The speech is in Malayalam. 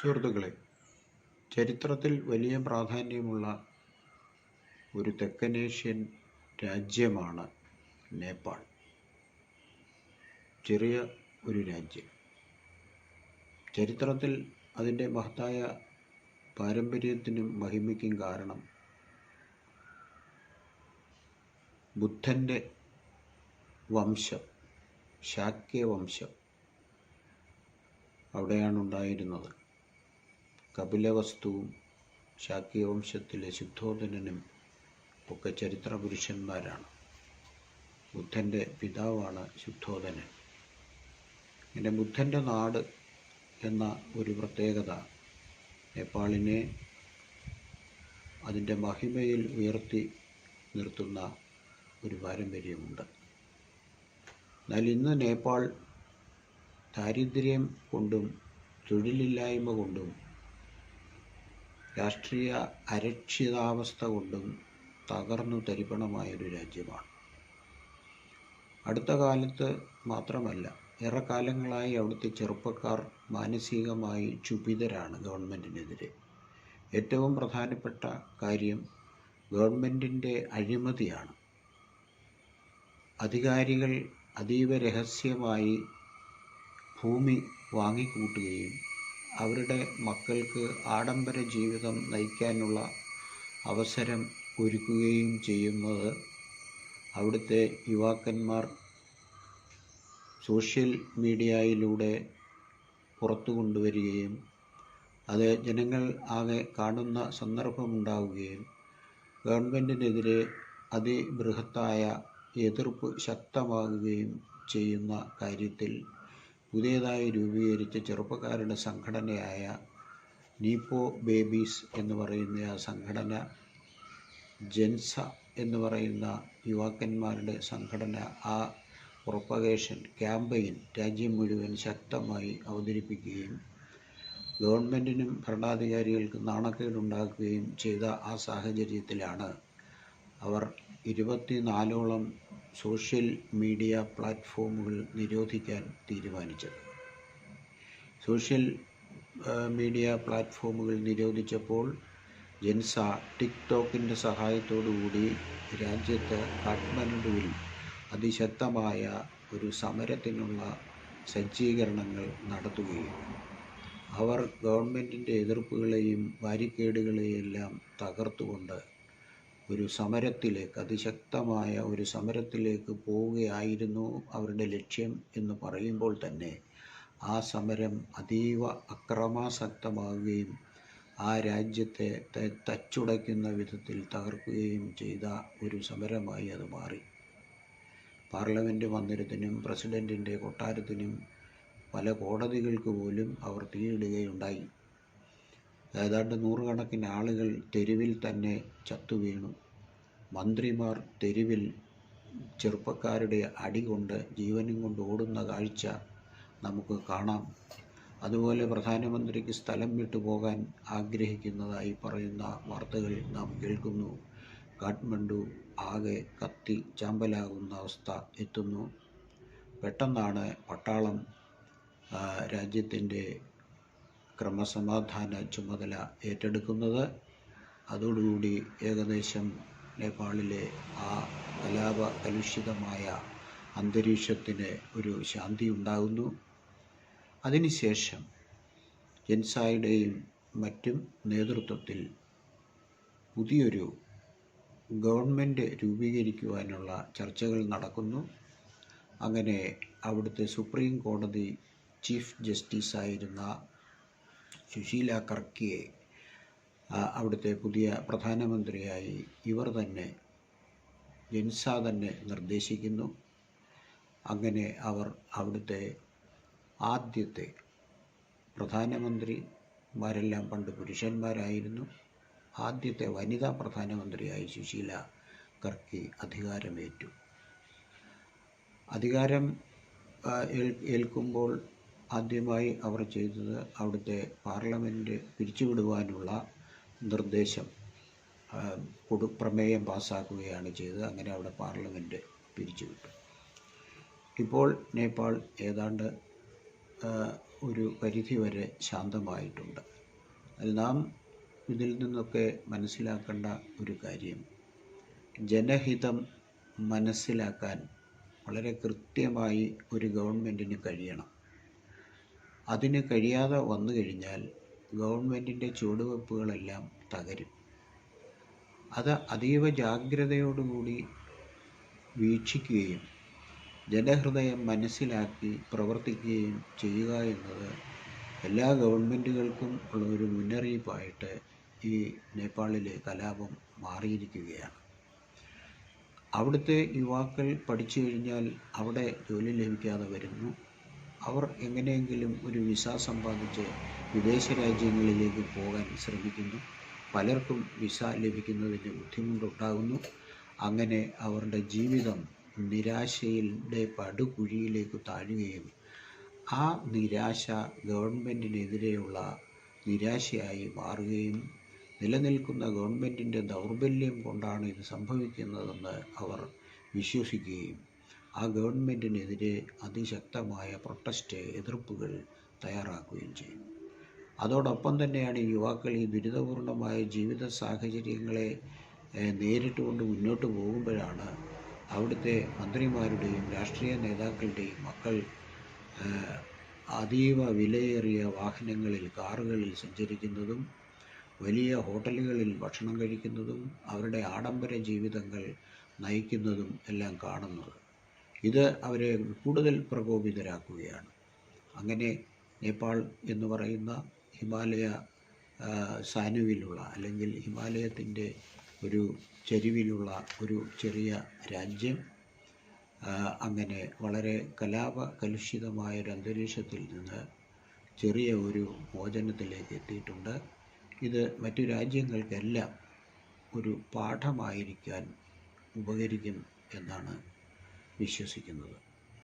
സുഹൃത്തുക്കളെ ചരിത്രത്തിൽ വലിയ പ്രാധാന്യമുള്ള ഒരു തെക്കനേഷ്യൻ രാജ്യമാണ് നേപ്പാൾ. ചെറിയ ഒരു രാജ്യം. ചരിത്രത്തിൽ അതിന്റെ മഹത്തായ പാരമ്പര്യത്തിനും മഹിമയ്ക്കും കാരണം ബുദ്ധന്റെ വംശം ശാക്യ വംശം അവിടെയാണ് ഉണ്ടായിരുന്നത് കപിലവസ്തുവും ശാക്യവംശത്തിലെ ശുദ്ധോധനനും ഒക്കെ ചരിത്ര പുരുഷന്മാരാണ് ബുദ്ധന്റെ പിതാവാണ് ശുദ്ധോധനൻ ഇങ്ങനെ ബുദ്ധന്റെ നാട് എന്ന ഒരു പ്രത്യേകത നേപ്പാളിനെ അതിന്റെ മഹിമയിൽ ഉയർത്തി നിർത്തുന്ന ഒരു പാരമ്പര്യമുണ്ട്. എന്നാൽ ഇന്ന് നേപ്പാൾ ദാരിദ്ര്യം കൊണ്ടും തൊഴിലില്ലായ്മ കൊണ്ടും രാഷ്ട്രീയ അരക്ഷിതാവസ്ഥ കൊണ്ടും തകർന്നു തരിപ്പണമായൊരു രാജ്യമാണ്. അടുത്ത കാലത്ത് മാത്രമല്ല ഏറെക്കാലങ്ങളായി അവിടുത്തെ ചെറുപ്പക്കാർ മാനസികമായി ക്ഷുഭിതരാണ് ഗവൺമെന്റിനെതിരെ ഏറ്റവും പ്രധാനപ്പെട്ട കാര്യം ഗവൺമെന്റിന്റെ അഴിമതിയാണ്. അധികാരികൾ അതീവ രഹസ്യമായി ഭൂമി വാങ്ങിക്കൂട്ടുകയും അവരുടെ മക്കൾക്ക് ആഡംബര ജീവിതം നയിക്കാനുള്ള അവസരം ഒരുക്കുകയും ചെയ്യുന്നത് അവിടുത്തെ യുവാക്കന്മാർ സോഷ്യൽ മീഡിയയിലൂടെ പുറത്തു കൊണ്ടുവരികയും അത് ജനങ്ങൾ ആകെ കാണുന്ന സന്ദർഭമുണ്ടാവുകയും ഗവൺമെന്റിനെതിരെ അതിബൃഹത്തായ എതിർപ്പ് ശക്തമാകുകയും ചെയ്യുന്ന കാര്യത്തിൽ പുതിയതായി രൂപീകരിച്ച ചെറുപ്പക്കാരുടെ സംഘടനയായ നീപ്പോ ബേബീസ് എന്ന് പറയുന്ന ആ സംഘടന ജെൻസ എന്ന് പറയുന്ന യുവാക്കന്മാരുടെ സംഘടന ആ പ്രൊപ്പഗേഷൻ ക്യാമ്പയിൻ രാജ്യം മുഴുവൻ ശക്തമായി അവതരിപ്പിക്കുകയും ഗവൺമെന്റിനും ഭരണാധികാരികൾക്കും നാണക്കേടുണ്ടാക്കുകയും ചെയ്ത ആ സാഹചര്യത്തിലാണ് അവർ ഇരുപത്തിനാലോളം സോഷ്യൽ മീഡിയ പ്ലാറ്റ്ഫോമുകൾ നിരോധിക്കാൻ തീരുമാനിച്ചത്. സോഷ്യൽ മീഡിയ പ്ലാറ്റ്ഫോമുകൾ നിരോധിച്ചപ്പോൾ ജൻസ ടിക്ടോക്കിന്റെ സഹായത്തോടുകൂടി രാജ്യത്ത് കാഠ്മണ്ഡുവിൽ അതിശക്തമായ ഒരു സമരത്തിനുള്ള സജ്ജീകരണങ്ങൾ നടത്തുകയും അവർ ഗവൺമെന്റിന്റെ എതിർപ്പുകളെയും ബാരിക്കേഡുകളെയും എല്ലാം തകർത്തുകൊണ്ട് ഒരു സമരത്തിലേക്ക് അതിശക്തമായ ഒരു സമരത്തിലേക്ക് പോവുകയായിരുന്നു അവരുടെ ലക്ഷ്യം എന്ന് പറയുമ്പോൾ തന്നെ ആ സമരം അതീവ അക്രമാസക്തമാവുകയും ആ രാജ്യത്തെ തച്ചുടയ്ക്കുന്ന വിധത്തിൽ തകർക്കുകയും ചെയ്ത ഒരു സമരമായി അത് മാറി. പാർലമെന്റ് മന്ദിരത്തിനും പ്രസിഡന്റിന്റെ കൊട്ടാരത്തിനും പല കോടതികൾക്ക് പോലും അവർ തീയിടുകയുണ്ടായി. ഏതാണ്ട് നൂറുകണക്കിന് ആളുകൾ തെരുവിൽ തന്നെ ചത്തുവീണു മന്ത്രിമാർ തെരുവിൽ ചെറുപ്പക്കാരുടെ അടി കൊണ്ട് ജീവനും കൊണ്ട് ഓടുന്ന കാഴ്ച നമുക്ക് കാണാം. അതുപോലെ പ്രധാനമന്ത്രിക്ക് സ്ഥലം വിട്ടു പോകാൻ ആഗ്രഹിക്കുന്നതായി പറയുന്ന വാർത്തകൾ നാം കേൾക്കുന്നു. കാഠ്മണ്ഡു ആകെ കത്തി ചാമ്പലാകുന്ന അവസ്ഥ എത്തുന്നു. പെട്ടെന്നാണ് പട്ടാളം രാജ്യത്തിന്റെ ക്രമസമാധാന ചുമതല ഏറ്റെടുക്കുന്നത്. അതോടുകൂടി ഏകദേശം നേപ്പാളിലെ ആ കലാപ കലുഷിതമായ അന്തരീക്ഷത്തിന് ഒരു ശാന്തി ഉണ്ടാകുന്നു അതിനുശേഷം ജൻസായുടെയും മറ്റും നേതൃത്വത്തിൽ പുതിയൊരു ഗവൺമെന്റ് രൂപീകരിക്കുവാനുള്ള ചർച്ചകൾ നടക്കുന്നു. അങ്ങനെ അവിടുത്തെ സുപ്രീം കോടതി ചീഫ് ജസ്റ്റിസായിരുന്ന സുശീല കർക്കിയെ അവിടുത്തെ പുതിയ പ്രധാനമന്ത്രിയായി ഇവർ തന്നെ ജൻസ തന്നെ നിർദ്ദേശിക്കുന്നു. അങ്ങനെ അവർ അവിടുത്തെ ആദ്യത്തെ പ്രധാനമന്ത്രിമാരെല്ലാം പണ്ട് പുരുഷന്മാരായിരുന്നു. ആദ്യത്തെ വനിതാ പ്രധാനമന്ത്രിയായി സുശീല കർക്കി അധികാരമേറ്റു. അധികാരം ഏൽക്കുമ്പോൾ ആദ്യമായി അവർ ചെയ്തത് അവിടുത്തെ പാർലമെന്റ് പിരിച്ചുവിടുവാനുള്ള നിർദ്ദേശം കൊടു പ്രമേയം പാസ്സാക്കുകയാണ് ചെയ്തത്. അങ്ങനെ അവിടെ പാർലമെന്റ് പിരിച്ചുവിട്ടു. ഇപ്പോൾ നേപ്പാൾ ഏതാണ്ട് ഒരു പരിധി വരെ ശാന്തമായിട്ടുണ്ട്. അതിൽ നാം ഇതിൽ നിന്നൊക്കെ മനസ്സിലാക്കേണ്ട ഒരു കാര്യം ജനഹിതം മനസ്സിലാക്കാൻ വളരെ കൃത്യമായി ഒരു ഗവൺമെന്റിന് കഴിയണം. അതിന് കഴിയാതെ വന്നു കഴിഞ്ഞാൽ ഗവൺമെന്റിന്റെ ചുവടുവെപ്പുകളെല്ലാം തകരും. അത് അതീവ ജാഗ്രതയോടുകൂടി വീക്ഷിക്കുകയും ജനഹൃദയം മനസ്സിലാക്കി പ്രവർത്തിക്കുകയും ചെയ്യുക എന്നത് എല്ലാ ഗവൺമെന്റുകൾക്കും ഉള്ള ഒരു മുന്നറിയിപ്പായിട്ട് ഈ നേപ്പാളിലെ കലാപം മാറിയിരിക്കുകയാണ്. അവിടുത്തെ യുവാക്കൾ പഠിച്ചു കഴിഞ്ഞാൽ അവിടെ ജോലി ലഭിക്കാതെ വരുന്നു. അവർ എങ്ങനെയെങ്കിലും ഒരു വിസ സമ്പാദിച്ച് വിദേശ രാജ്യങ്ങളിലേക്ക് പോകാൻ ശ്രമിക്കുന്നു. പലർക്കും വിസ ലഭിക്കുന്നതിന് ബുദ്ധിമുട്ടുണ്ടാകുന്നു. അങ്ങനെ അവരുടെ ജീവിതം നിരാശയുടെ പടുകുഴിയിലേക്ക് താഴുകയും ആ നിരാശ ഗവൺമെന്റിനെതിരെയുള്ള നിരാശയായി മാറുകയും നിലനിൽക്കുന്ന ഗവൺമെന്റിന്റെ ദൗർബല്യം കൊണ്ടാണ് ഇത് സംഭവിക്കുന്നതെന്ന് അവർ വിശ്വസിക്കുകയും ആ ഗവൺമെന്റിനെതിരെ അതിശക്തമായ പ്രൊട്ടസ്റ്റ് എതിർപ്പുകൾ തയ്യാറാക്കുകയും ചെയ്യും. അതോടൊപ്പം തന്നെയാണ് യുവാക്കൾ ഈ ദുരിതപൂർണമായ ജീവിത സാഹചര്യങ്ങളെ നേരിട്ടുകൊണ്ട് മുന്നോട്ട് പോകുമ്പോഴാണ് അവിടുത്തെ മന്ത്രിമാരുടെയും രാഷ്ട്രീയ നേതാക്കളുടെയും മക്കൾ അതീവ വിലയേറിയ വാഹനങ്ങളിൽ കാറുകളിൽ സഞ്ചരിക്കുന്നതും വലിയ ഹോട്ടലുകളിൽ ഭക്ഷണം കഴിക്കുന്നതും അവരുടെ ആഡംബര ജീവിതങ്ങൾ നയിക്കുന്നതും എല്ലാം കാണുന്നത് ഇത് അവരെ കൂടുതൽ പ്രകോപിതരാക്കുകയാണ്. അങ്ങനെ നേപ്പാൾ എന്ന് പറയുന്ന ഹിമാലയ സാനുവിലുള്ള അല്ലെങ്കിൽ ഹിമാലയത്തിന്റെ ഒരു ചെരുവിലുള്ള ഒരു ചെറിയ രാജ്യം അങ്ങനെ വളരെ കലാപ കലുഷിതമായ ഒരു അന്തരീക്ഷത്തിൽ നിന്ന് ചെറിയ ഒരു മോചനത്തിലേക്ക് എത്തിയിട്ടുണ്ട്. ഇത് മറ്റു രാജ്യങ്ങൾക്കെല്ലാം ഒരു പാഠമായിരിക്കാൻ ഉപകരിക്കും എന്നാണ് വിശ്വസിക്കുന്നത്.